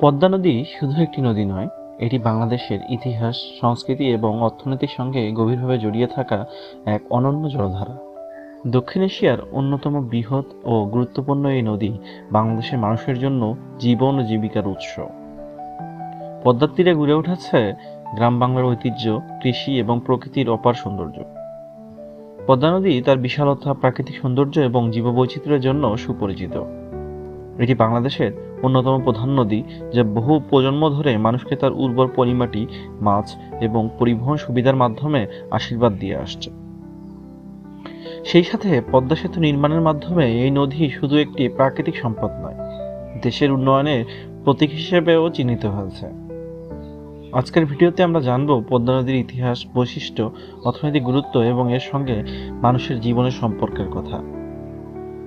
পদ্মা নদী শুধু একটি নদী নয়, এটি বাংলাদেশের ইতিহাস, সংস্কৃতি এবং অর্থনীতির সঙ্গে গভীরভাবে জড়িয়ে থাকা এক অনন্য জলধারা। দক্ষিণ এশিয়ার অন্যতম বৃহৎ ও গুরুত্বপূর্ণ এই নদী বাংলাদেশের মানুষের জন্য জীবন ও জীবিকার উৎস। পদ্মার তীরে গড়ে উঠেছে গ্রাম বাংলার ঐতিহ্য, কৃষি এবং প্রকৃতির অপার সৌন্দর্য। পদ্মা নদী তার বিশালতা, প্রাকৃতিক সৌন্দর্য এবং জীববৈচিত্র্যের জন্য সুপরিচিত। এটি বাংলাদেশের অন্যতম প্রধান নদী যা বহু প্রজন্ম ধরে মানুষকে তার উর্বর পরিমাটি, মাছ এবং পরিবহন সুবিধার মাধ্যমে আশীর্বাদ দিয়ে আসছে। সেই সাথে পদ্মা সেতু নির্মাণের মাধ্যমে এই নদী শুধু একটি প্রাকৃতিক সম্পদ নয়, দেশের উন্নয়নের প্রতীক হিসেবেও চিহ্নিত হয়েছে। আজকের ভিডিওতে আমরা জানব পদ্মা নদীর ইতিহাস, বৈশিষ্ট্য, অর্থনৈতিক গুরুত্ব এবং এর সঙ্গে মানুষের জীবনের সম্পর্কের কথা।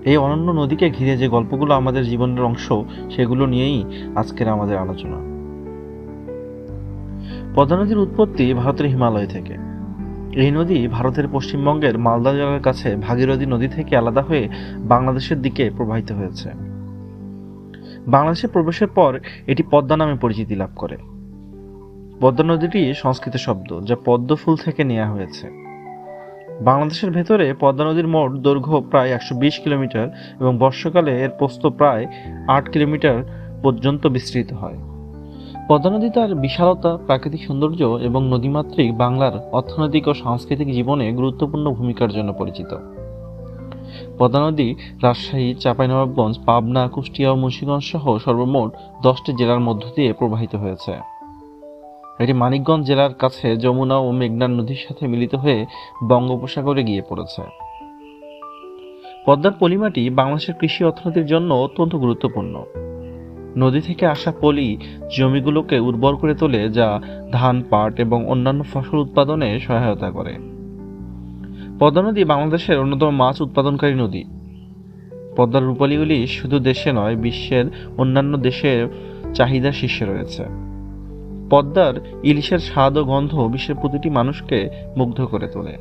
এই অনন্য নদীকে ঘিরে যে গল্পগুলো আমাদের জীবনের অংশ, সেগুলো নিয়েই আজকের আমাদের আলোচনা। পদ্মা নদীর উৎপত্তি ভারতের হিমালয় থেকে। এই নদী ভারতের পশ্চিমবঙ্গের মালদা জেলার কাছে ভাগীরথী নদী থেকে আলাদা হয়ে বাংলাদেশের দিকে প্রবাহিত হয়েছে। বাংলাদেশে প্রবেশের পর এটি পদ্মা নামে পরিচিতি লাভ করে। পদ্মা নদীটি সংস্কৃত শব্দ, যা পদ্ম ফুল থেকে নেওয়া হয়েছে। বাংলাদেশের ভেতরে পদ্মা নদীর মোট দৈর্ঘ্য প্রায় একশো বিশ কিলোমিটার এবং বর্ষাকালে এর প্রস্থ প্রায় আট কিলোমিটার পর্যন্ত বিস্তৃত হয়। পদ্মা নদী তার বিশালতা, প্রাকৃতিক সৌন্দর্য এবং নদীমাতৃক বাংলার অর্থনৈতিক ও সাংস্কৃতিক জীবনে গুরুত্বপূর্ণ ভূমিকার জন্য পরিচিত। পদ্মা নদী, রাজশাহী, চাঁপাইনবাবগঞ্জ, পাবনা, কুষ্টিয়া ও মুন্সিগঞ্জ সহ সর্বমোট দশটি জেলার মধ্য দিয়ে প্রবাহিত হয়েছে। এটি মানিকগঞ্জ জেলার কাছে যমুনা ও মেঘনা নদীর সাথে মিলিত হয়ে বঙ্গোপসাগরে গিয়ে পড়েছে। পদ্মার পলিমাটি বাংলাদেশের কৃষি অর্থনীতির জন্য অত্যন্ত গুরুত্বপূর্ণ। নদী থেকে আসা পলি জমিগুলোকে উর্বর করে তোলে, যা ধান, পাট এবং অন্যান্য ফসল উৎপাদনে সহায়তা করে। পদ্মা নদী বাংলাদেশের অন্যতম মাছ উৎপাদনকারী নদী। পদ্মার রূপালী ইলিশ শুধু দেশে নয়, বিশ্বের অন্যান্য দেশের চাহিদা শীর্ষে রয়েছে। পদ্মার ইলিশের স্বাদ ও গন্ধ বিশ্বের প্রতিটি মানুষকে মুগ্ধ করে তোলে।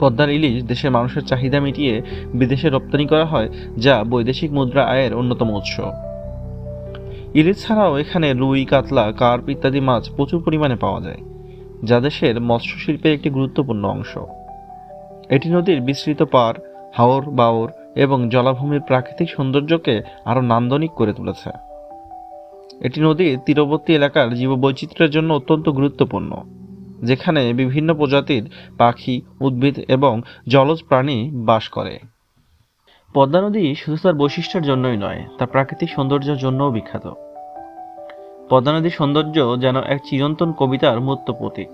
পদ্মার ইলিশ দেশের মানুষের চাহিদা মিটিয়ে বিদেশে রপ্তানি করা হয়, যা বৈদেশিক মুদ্রা আয়ের অন্যতম উৎস। ইলিশ ছাড়াও এখানে রুই, কাতলা, কার্প ইত্যাদি মাছ প্রচুর পরিমাণে পাওয়া যায়, যা দেশের মৎস্য শিল্পের একটি গুরুত্বপূর্ণ অংশ। এটি নদীর বিস্তৃত পার হাওর বাওর এবং জলাভূমির প্রাকৃতিক সৌন্দর্যকে আরও নান্দনিক করে তুলেছে। এটি নদীর তীরবর্তী এলাকার জীববৈচিত্র্যের জন্য অত্যন্ত গুরুত্বপূর্ণ, যেখানে বিভিন্ন প্রজাতির পাখি, উদ্ভিদ এবং জলজ প্রাণী বাস করে। পদ্মা নদী শুধু তার বৈশিষ্ট্যের জন্যই নয়, তার প্রাকৃতিক সৌন্দর্যের জন্যও বিখ্যাত। পদ্মা নদীর সৌন্দর্য যেন এক চিরন্তন কবিতার মূর্ত প্রতীক।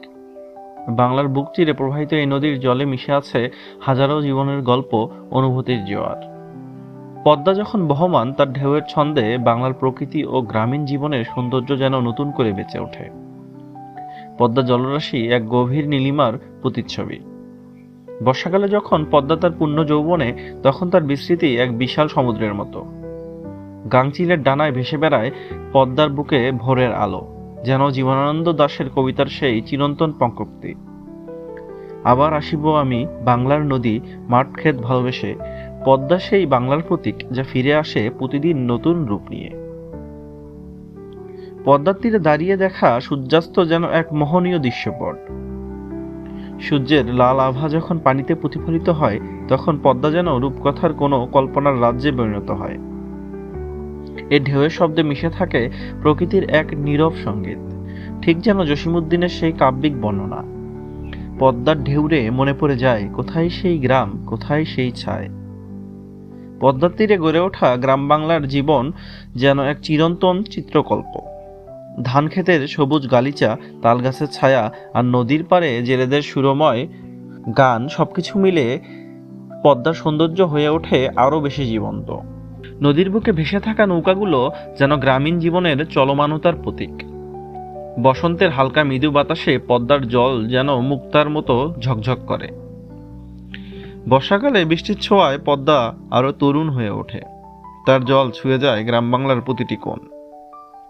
বাংলার বুক চিরে প্রবাহিত এই নদীর জলে মিশে আছে হাজারো জীবনের গল্প, অনুভূতির জোয়ার। পদ্মা যখন বহমান, তার ঢেউয়ের ছন্দে বাংলার প্রকৃতি ও গ্রামীণ জীবনের সৌন্দর্য যেন নতুন করে বেঁচে ওঠে। পদ্মা জলরাশি এক গভীর নীলিমার প্রতিচ্ছবি। বর্ষাকালে যখন পদ্মা তার পূর্ণ যৌবনে, তখন তার বিস্তৃতি এক বিশাল সমুদ্রের মতো। গাংচিলের ডানায় ভেসে বেড়ায় পদ্মার বুকে ভোরের আলো, যেন জীবনানন্দ দাশের কবিতার সেই চিরন্তন পঙ্কক্তি। আবার আসিব আমি বাংলার নদী মাঠ ক্ষেত ভালোবেসে পদ্মা সেই বাংলার প্রতীক যা ফিরে আসে প্রতিদিন নতুন রূপ নিয়ে। পদ্মার তীরে দাঁড়িয়ে দেখা সূর্যাস্ত যেন এক মোহনীয় দৃশ্যপট। সূর্যের লাল আভা যখন পানিতে প্রতিফলিত হয়, তখন পদ্মা যেন রূপকথার কোনো কল্পনার রাজ্যে পরিণত হয়। এ ঢেউয়ের শব্দে মিশে থাকে প্রকৃতির এক নীরব সংগীত ঠিক যেন জসিমুদ্দিনের সেই কাব্যিক বর্ণনা। পদ্মার ঢেউরে মনে পড়ে যায়, কোথায় সেই গ্রাম, কোথায় সেই ছায়। পদ্মার তীরে গড়ে ওঠা গ্রাম বাংলার জীবন যেন এক চিরন্তন চিত্রকল্প। ধান ক্ষেতের সবুজ গালিচা, তালগাছের ছায়া আর নদীর পাড়ে জেলেদের সুরময় গান সবকিছু মিলে পদ্মার সৌন্দর্য হয়ে ওঠে আরও বেশি জীবন্ত। নদীর বুকে ভেসে থাকা নৌকাগুলো যেন গ্রামীণ জীবনের চলমানতার প্রতীক। বসন্তের হালকা মৃদু বাতাসে পদ্মার জল যেন মুক্তার মতো ঝকঝক করে। বর্ষাকালে বৃষ্টির ছোঁয়ায় পদ্মা আরও তরুণ হয়ে ওঠে। তার জল ছুঁয়ে যায় গ্রাম বাংলার প্রতিটি কোণ।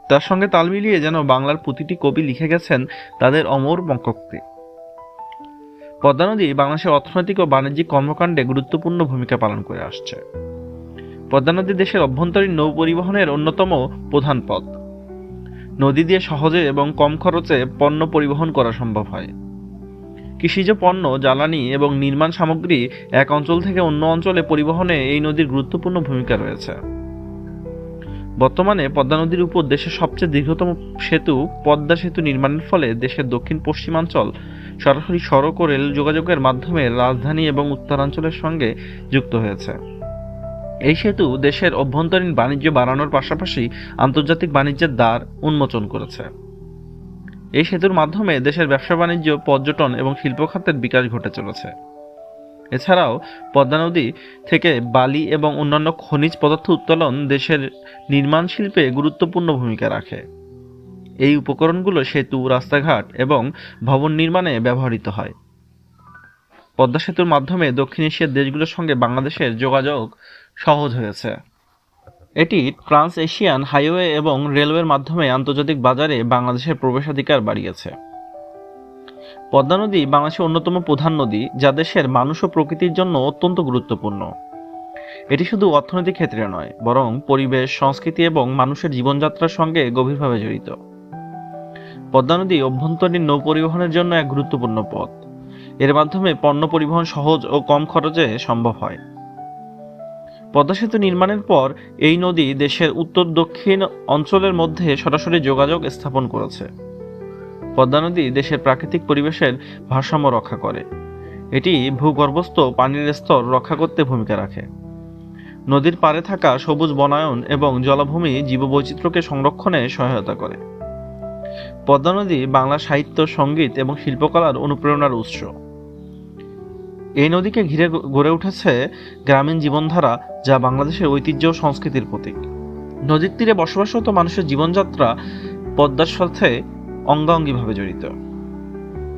তার সঙ্গে তাল মিলিয়ে যেন বাংলার প্রতিটি কবি লিখে গেছেন তাদের অমর বঙ্কোক্তি পদ্মা নদী বাংলাদেশের অর্থনৈতিক ও বাণিজ্যিক কর্মকাণ্ডে গুরুত্বপূর্ণ ভূমিকা পালন করে আসছে। পদ্মা নদী দেশের অভ্যন্তরীণ নৌ পরিবহনের অন্যতম প্রধান পথ। নদী দিয়ে সহজে এবং কম খরচে পণ্য পরিবহন করা সম্ভব হয়। কৃষিজ পণ্য, জ্বালানি এবং নির্মাণ সামগ্রী এক অঞ্চল থেকে অন্য অঞ্চলে পরিবহনে এই নদীর গুরুত্বপূর্ণ ভূমিকা রয়েছে। বর্তমানে পদ্মা নদীর উপর দেশের সবচেয়ে দীর্ঘতম সেতু পদ্মা সেতু নির্মাণের ফলে দেশের দক্ষিণ পশ্চিমাঞ্চল, সরাসরি সড়ক ও রেল যোগাযোগের মাধ্যমে রাজধানী এবং উত্তরাঞ্চলের সঙ্গে যুক্ত হয়েছে। এই সেতু দেশের অভ্যন্তরীণ বাণিজ্য বাড়ানোর পাশাপাশি আন্তর্জাতিক বাণিজ্যের দ্বার উন্মোচন করেছে। এই সেতুর মাধ্যমে দেশের ব্যবসা বাণিজ্য, পর্যটন এবং শিল্প খাতের বিকাশ ঘটে চলেছে। এছাড়াও পদ্মা নদী থেকে বালি এবং অন্যান্য খনিজ পদার্থ উত্তোলন দেশের নির্মাণ শিল্পে গুরুত্বপূর্ণ ভূমিকা রাখে। এই উপকরণগুলো সেতু, রাস্তাঘাট এবং ভবন নির্মাণে ব্যবহৃত হয়। পদ্মা সেতুর মাধ্যমে দক্ষিণ এশিয়ার দেশগুলোর সঙ্গে বাংলাদেশের যোগাযোগ সহজ হয়েছে। এটি ট্রান্স এশিয়ান হাইওয়ে এবং রেলওয়ের মাধ্যমে আন্তর্জাতিক বাজারে বাংলাদেশের প্রবেশাধিকার বাড়িয়েছে। পদ্মা নদী বাংলাদেশের অন্যতম প্রধান নদী, যা দেশের মানুষ ও প্রকৃতির জন্য অত্যন্ত গুরুত্বপূর্ণ। এটি শুধু অর্থনৈতিক ক্ষেত্রে নয়, বরং পরিবেশ, সংস্কৃতি এবং মানুষের জীবনযাত্রার সঙ্গে গভীরভাবে জড়িত। পদ্মা নদী অভ্যন্তরীণ নৌ পরিবহনের জন্য এক গুরুত্বপূর্ণ পথ। এর মাধ্যমে পণ্য পরিবহন সহজ ও কম খরচে সম্ভব হয়। পদ্মা সেতু নির্মাণের পর এই নদী দেশের উত্তর দক্ষিণ অঞ্চলের মধ্যে সরাসরি যোগাযোগ স্থাপন করেছে। পদ্মা নদী দেশের প্রাকৃতিক পরিবেশের ভারসাম্য রক্ষা করে। এটি ভূগর্ভস্থ পানির স্তর রক্ষা করতে ভূমিকা রাখে। নদীর পাড়ে থাকা সবুজ বনায়ন এবং জলাভূমি জীববৈচিত্র্যকে সংরক্ষণে সহায়তা করে। পদ্মা নদী বাংলা সাহিত্য, সংগীত এবং শিল্পকলার অনুপ্রেরণার উৎস। এই নদীকে ঘিরে গড়ে উঠেছে গ্রামীণ জীবনধারা, যা বাংলাদেশের ঐতিহ্য ও সংস্কৃতির প্রতীক। নদীর তীরে বসবাসরত মানুষের জীবনযাত্রা পদ্মার সাথে অঙ্গাঙ্গিভাবে জড়িত।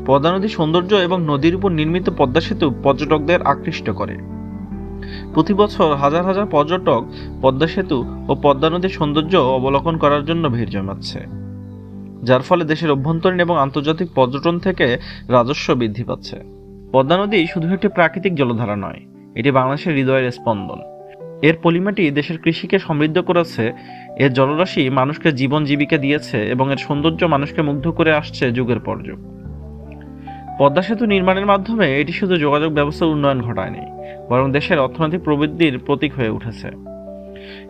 পদ্মা নদীর সৌন্দর্য এবং নদীর উপর নির্মিত পদ্মা সেতু পর্যটকদের আকৃষ্ট করে। প্রতি বছর হাজার হাজার পর্যটক পদ্মা সেতু ও পদ্মা নদীর সৌন্দর্য অবলোকন করার জন্য ভিড় জমাচ্ছে, যার ফলে দেশের অভ্যন্তরীণ এবং আন্তর্জাতিক পর্যটন থেকে রাজস্ব বৃদ্ধি পাচ্ছে। পদ্মা নদী শুধু একটি প্রাকৃতিক জলধারা নয়, এটি বাংলাদেশের হৃদয়ের স্পন্দন। এর পলিমাটি দেশের কৃষিকে সমৃদ্ধ করেছে, এর জলরাশি মানুষকে জীবন জীবিকা দিয়েছে এবং এর সৌন্দর্য মানুষকে মুগ্ধ করে আসছে যুগের পর যুগ। পদ্মা সেতু নির্মাণের মাধ্যমে এটি শুধু যোগাযোগ ব্যবস্থার উন্নয়ন ঘটায়নি, বরং দেশের অর্থনৈতিক প্রবৃদ্ধির প্রতীক হয়ে উঠেছে।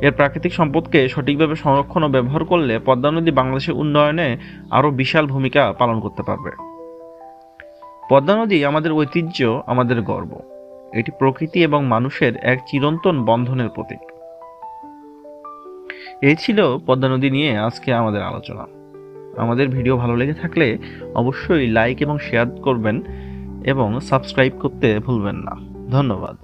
এর প্রাকৃতিক সম্পদকে সঠিকভাবে সংরক্ষণ ও ব্যবহার করলে পদ্মা নদী বাংলাদেশের উন্নয়নে আরও বিশাল ভূমিকা পালন করতে পারবে। পদ্মা নদী আমাদের ঐতিহ্য, আমাদের গর্ব। এটি প্রকৃতি এবং মানুষের এক চিরন্তন বন্ধনের প্রতীক। এই ছিল পদ্মা নদী নিয়ে আজকে আমাদের আলোচনা। আমাদের ভিডিও ভালো লেগে থাকলে অবশ্যই লাইক এবং শেয়ার করবেন এবং সাবস্ক্রাইব করতে ভুলবেন না। ধন্যবাদ।